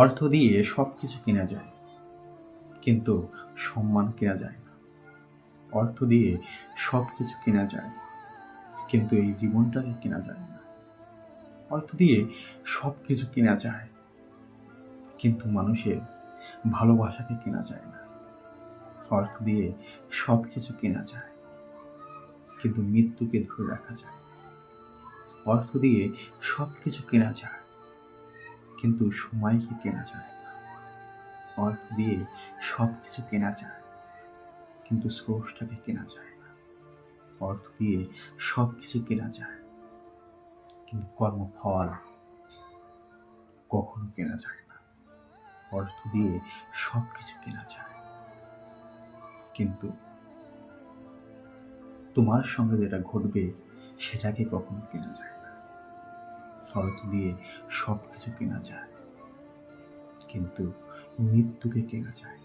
অর্থ দিয়ে সব কিছু কেনা যায়, কিন্তু সম্মান কেনা যায় না। অর্থ দিয়ে সব কিছু কেনা যায়, কিন্তু এই জীবনটাকে কেনা যায় না। অর্থ দিয়ে সব কিছু কেনা যায়, কিন্তু মানুষের ভালোবাসাকে কেনা যায় না। অর্থ দিয়ে সব কিছু কেনা যায়, কিন্তু মৃত্যুকে ধরে রাখা যায় অর্থ দিয়ে সব কিছু কেনা যায় কিন্তু সময়কে কেনা যায় না। অর্থ দিয়ে সব কিছু কেনা যায়, কিন্তু স্রোসটাকে কেনা যায় না। অর্থ দিয়ে সব কিছু কেনা যায়, কিন্তু কর্মফল কখনো কেনা যায় না। অর্থ দিয়ে সব কিছু কেনা যায়, কিন্তু তোমার সঙ্গে যেটা ঘটবে সেটাকে কখনো কেনা যায় অর্থ দিয়ে সব কিছু কেনা যায়। কিন্তু মৃত্যুকে কেনা যায়।